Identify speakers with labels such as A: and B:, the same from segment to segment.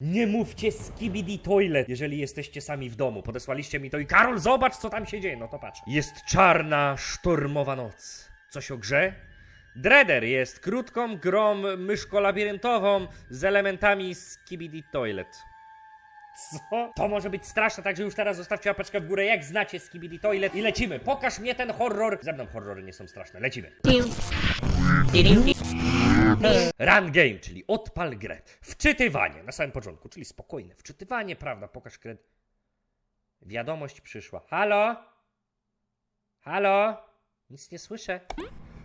A: Nie mówcie skibidi toilet, jeżeli jesteście sami w domu. Podesłaliście mi to i Karol, zobacz co tam się dzieje. No to patrz. Jest czarna, sztormowa noc. Coś o grze? Dreader jest krótką grą myszko-labiryntową z elementami skibidi toilet. Co? To może być straszne, także już teraz zostawcie łapeczkę w górę, jak znacie Skibidi Toilet i lecimy. Pokaż mnie ten horror. Ze mną horrory nie są straszne, lecimy. Run game, czyli odpal grę. Wczytywanie na samym początku, czyli spokojne. Wczytywanie, prawda, pokaż grę. Wiadomość przyszła. Halo? Halo? Nic nie słyszę.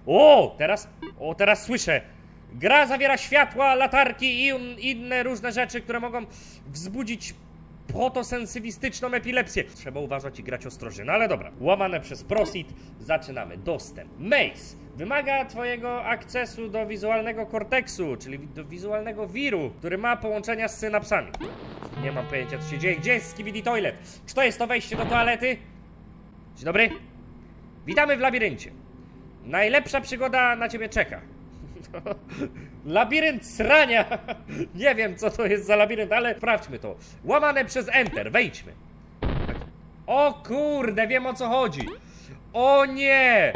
A: O, teraz, o, teraz słyszę. Gra zawiera światła, latarki i in- inne różne rzeczy, które mogą wzbudzić fotosensywistyczną epilepsję. Trzeba uważać i grać ostrożnie, no ale dobra. Łamane przez prosit, zaczynamy. Dostęp. Maze. Wymaga twojego akcesu do wizualnego korteksu, czyli do wizualnego wiru, który ma połączenia z synapsami. Nie mam pojęcia, co się dzieje. Gdzie jest Skibidi Toilet? Czy to jest to wejście do toalety? Dzień dobry. Witamy w labiryncie. Najlepsza przygoda na ciebie czeka. Labirynt srania! Nie wiem, co to jest za labirynt, ale sprawdźmy to. Łamane przez Enter, wejdźmy. O kurde, wiem o co chodzi. O nie!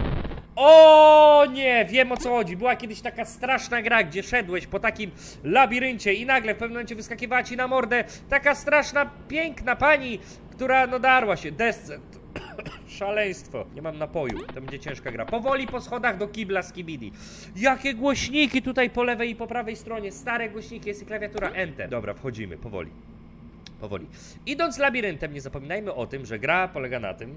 A: O nie! Wiem o co chodzi. Była kiedyś taka straszna gra, gdzie szedłeś po takim labiryncie i nagle w pewnym momencie wyskakiwała ci na mordę taka straszna, piękna pani, która no darła się. Descent. Szaleństwo. Nie mam napoju. To będzie ciężka gra. Powoli po schodach do kibla z kibidi. Jakie głośniki tutaj po lewej i po prawej stronie. Stare głośniki, jest i klawiatura Enter. Dobra, wchodzimy, powoli. Powoli. Idąc labiryntem, nie zapominajmy o tym, że gra polega na tym,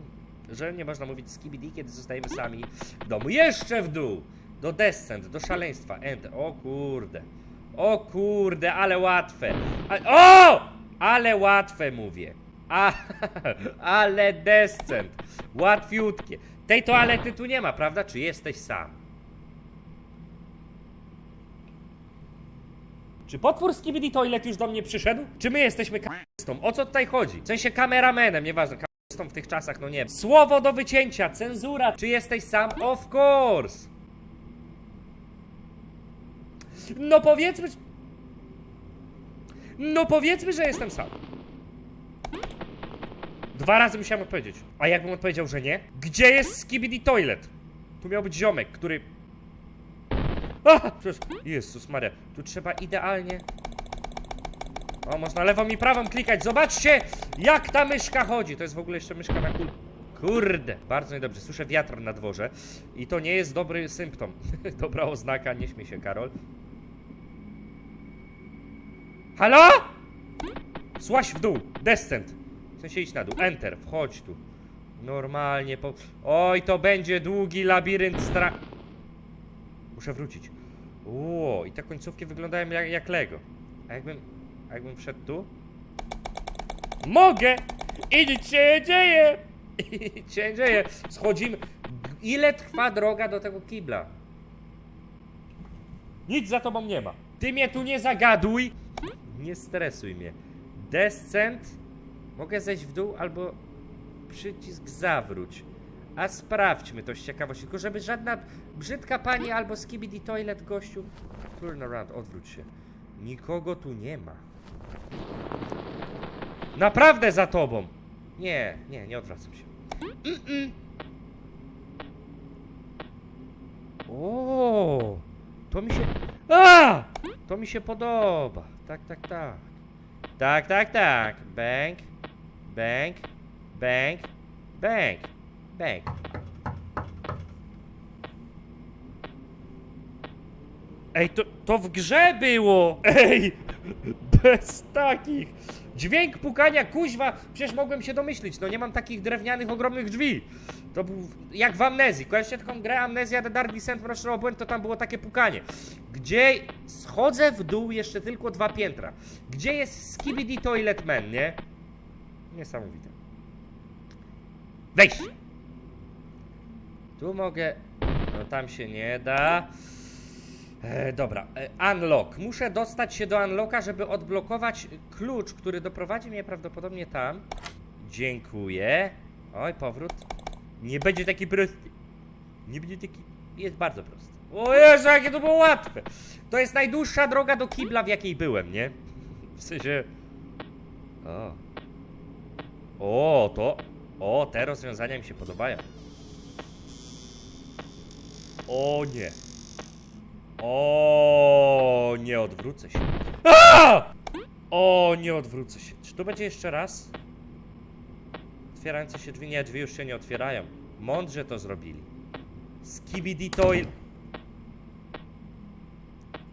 A: że nie można mówić skibidi, kiedy zostajemy sami w domu. Jeszcze w dół! Do descent, do szaleństwa. Enter. O kurde. O kurde, ale łatwe. O! Ale łatwe mówię. A, ale descent. Łatwiutkie. Tej toalety tu nie ma, prawda? Czy jesteś sam? Czy potwór z Kibidi Toilet już do mnie przyszedł? Czy my jesteśmy kamerystą? O co tutaj chodzi? W sensie kameramenem, nieważne. Kamerystą w tych czasach, no nie. Słowo do wycięcia, cenzura. Czy jesteś sam? Of course. No powiedzmy... No powiedzmy, że jestem sam. Dwa razy musiałem odpowiedzieć. A jakbym odpowiedział, że nie? Gdzie jest Skibidi Toilet? Tu miał być ziomek, który... A! Przecież... Jezus Maria. Tu trzeba idealnie... O, można lewą i prawą klikać. Zobaczcie, jak ta myszka chodzi. To jest w ogóle jeszcze myszka na kul... Kurde, bardzo niedobrze. Słyszę wiatr na dworze i to nie jest dobry symptom. Dobra oznaka, nie śmiej się, Karol. Halo? Słaś w dół, descent. W sensie idź na dół, enter, wchodź tu. Normalnie po... Oj, to będzie długi labirynt stra... Muszę wrócić. Ło, i te końcówki wyglądają jak, jak Lego. A jakbym... Jakbym wszedł tu? Mogę! I nic się nie dzieje! I nic się nie dzieje. Schodzimy. Ile trwa droga do tego kibla? Nic za tobą nie ma. Ty mnie tu nie zagaduj! Nie stresuj mnie. Descent. Mogę zejść w dół albo przycisk zawróć. A sprawdźmy to z ciekawości. Tylko żeby żadna brzydka pani albo skibidi toilet gościu. Turn around, odwróć się. Nikogo tu nie ma. Naprawdę za tobą! Nie, nie, nie odwracam się. Mm-mm. O, to mi się. A! To mi się podoba. Tak, tak, tak. Tak, tak, tak. Bank, bank, bank, bank, bank. Ej, to, to w grze było! Ej! Bez takich! Dźwięk pukania, kuźwa! Przecież mogłem się domyślić, no nie mam takich drewnianych, ogromnych drzwi. To był jak w Amnezji. Kojarzycie taką grę Amnezja The Dark Descent Mroczny Obłęd, to tam było takie pukanie. Gdzie schodzę w dół jeszcze tylko dwa piętra. Gdzie jest Skibidi Toilet Man, nie? Niesamowite. Wejść! Tu mogę... No tam się nie da. E, dobra, e, unlock. Muszę dostać się do unlocka, żeby odblokować klucz, który doprowadzi mnie prawdopodobnie tam. Dziękuję. Oj, powrót. Nie będzie taki prosty. Nie będzie taki... Jest bardzo prosty. O Jezu, jakie to było łatwe. To jest najdłuższa droga do kibla, w jakiej byłem, nie? W sensie... O. O, to... O, te rozwiązania mi się podobają. O nie. O, nie odwrócę się. A! O, nie odwrócę się. Czy to będzie jeszcze raz? Otwierające się drzwi? Nie, drzwi już się nie otwierają. Mądrze to zrobili. Skibidi toil.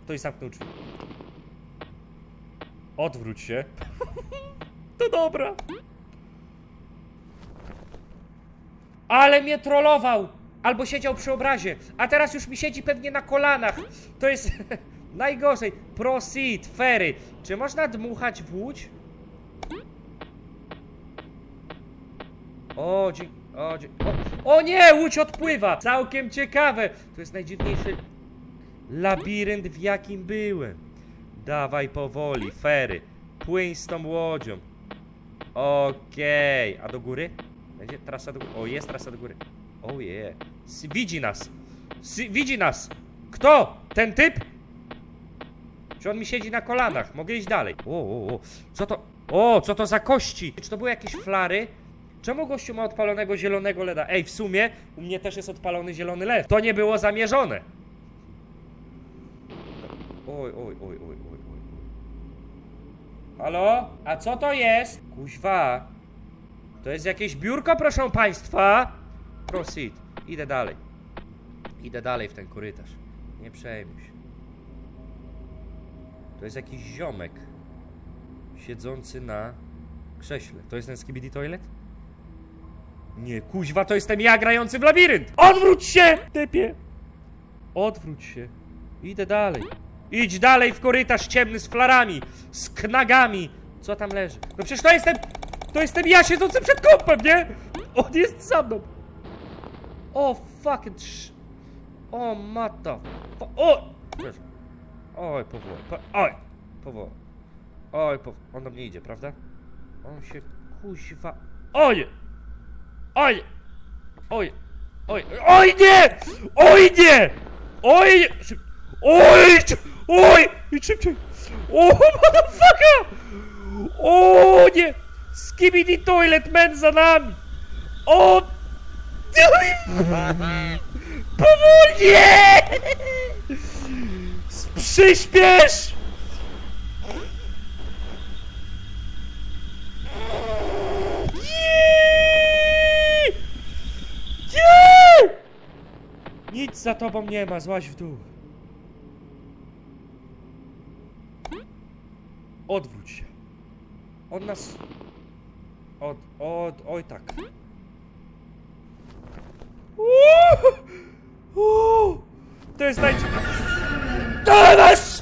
A: Ktoś zamknął drzwi. Odwróć się. to dobra. Ale mnie trollował! Albo siedział przy obrazie, a teraz już mi siedzi pewnie na kolanach. To jest najgorzej. Proceed, ferry. Czy można dmuchać w łódź? O, dzie... o, dzie... o, o nie, łódź odpływa! Całkiem ciekawe. To jest najdziwniejszy labirynt, w jakim byłem. Dawaj powoli, fery. Płyń z tą łodzią. Okej, a do góry? Będzie trasa do góry. O, jest trasa do góry. O je. S- Widzi nas. Widzi nas. Kto? Ten typ? Czy on mi siedzi na kolanach? Mogę iść dalej. O, o, o. Co to? O, co to za kości? Czy to były jakieś flary? Czemu gościu ma odpalonego zielonego LEDa? Ej, w sumie u mnie też jest odpalony zielony LED. To nie było zamierzone. Oj, oj, oj, oj, oj. oj. Halo? A co to jest? Kuźwa. To jest jakieś biurko, proszę państwa. Proceed. Idę dalej. Idę dalej w ten korytarz. Nie przejmuj się. To jest jakiś ziomek. Siedzący na krześle. To jest ten skibidi toilet? Nie, kuźwa, to jestem ja grający w labirynt! Odwróć się, typie! Odwróć się. Idę dalej. Idź dalej w korytarz ciemny z flarami, z knagami. Co tam leży? No przecież to jestem... To jestem ja siedzący przed kąpem, nie? On jest za mną. O, fucking sh... O, mata... O! Przepraszam. Oj, powoli. Po... Oj! Powoli. Oj, po... On do mnie idzie, prawda? On się kuźwa... Oj! Oj! Oj! Oj! Oj nie! Oj nie! Oj! Oj! Oj! I szybciej! O, motherfucker! O nie! Skibidi toilet man za nami! O! Powoli! Nie! Przyspiesz! Nie! Nie! Nic za tobą nie ma, złaź w dół. Odwróć się. On nas... Od, od, oj tak. Uuu! Uuu! To jest naj... To nasz...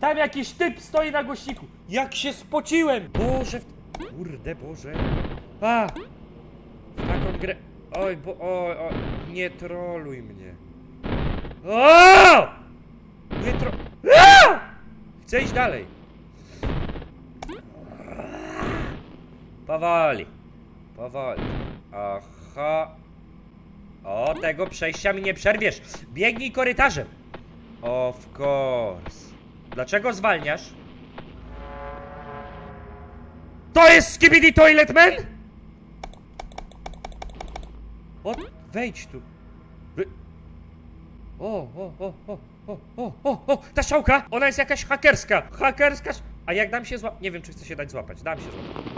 A: Tam jakiś typ stoi na głośniku. Jak się spociłem! Boże... Kurde, Boże. A! W taką grę... Oj, bo... Oj, oj. Nie troluj mnie. O! Nie tro... A! Chcę iść dalej. Powoli. Powoli. Aha. O, tego przejścia mi nie przerwiesz. Biegnij korytarzem. Of course. Dlaczego zwalniasz? To jest Skibidi Toilet Man? O, wejdź tu. Wy... O, o, o, o, o, o, o, o, ta szałka! Ona jest jakaś hakerska. Hakerska. A jak dam się złapać? Nie wiem, czy chce się dać złapać. Dam się złapać.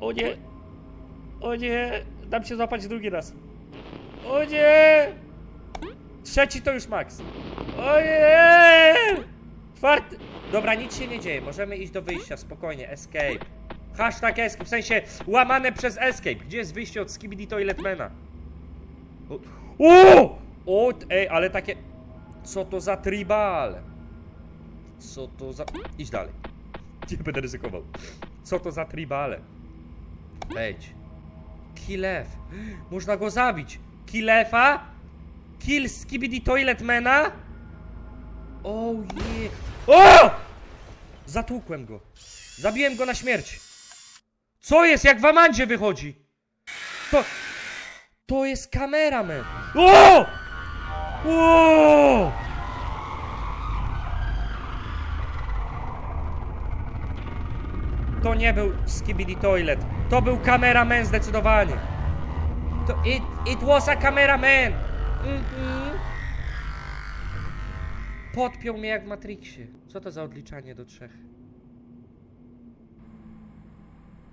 A: O nie. O nie. Dam się złapać drugi raz. O nie. Trzeci to już max. O nie. Czwarty. Dobra, nic się nie dzieje. Możemy iść do wyjścia. Spokojnie. Escape. Hashtag escape. W sensie łamane przez escape. Gdzie jest wyjście od Skibidi Toiletmana? O! O! ej, ale takie... Co to za tribal? Co to za... Idź dalej. Nie będę ryzykował. Co to za tribale? Wejdź. Kilef. Można go zabić. Kilefa? Kill Skibidi Toiletmana? O je... O! Zatłukłem go. Zabiłem go na śmierć. Co jest? Jak w Amandzie wychodzi? To... To jest kameraman. O! O! To nie był Skibidi Toilet. To był kameraman zdecydowanie. To it, it was a cameraman. Mhm. Podpiął mnie jak w Matrixie. Co to za odliczanie do trzech?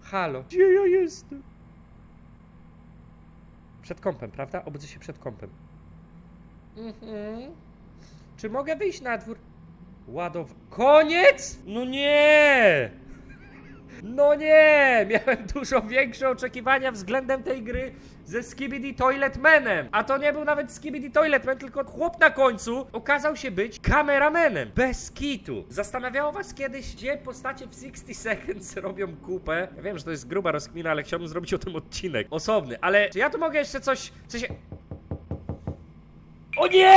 A: Halo. Gdzie ja jestem? Przed kąpem, prawda? Obudzę się przed kąpem. Mhm. Czy mogę wyjść na dwór? Ładow... Koniec? No nie! No nie! Miałem dużo większe oczekiwania względem tej gry ze Skibidi Toilet Manem. A to nie był nawet Skibidi Toilet Man, tylko chłop na końcu okazał się być kameramenem. Bez kitu. Zastanawiało was kiedyś, gdzie postacie w 60 Seconds robią kupę? Ja wiem, że to jest gruba rozkmina, ale chciałbym zrobić o tym odcinek osobny. Ale czy ja tu mogę jeszcze coś... W sensie... O nie!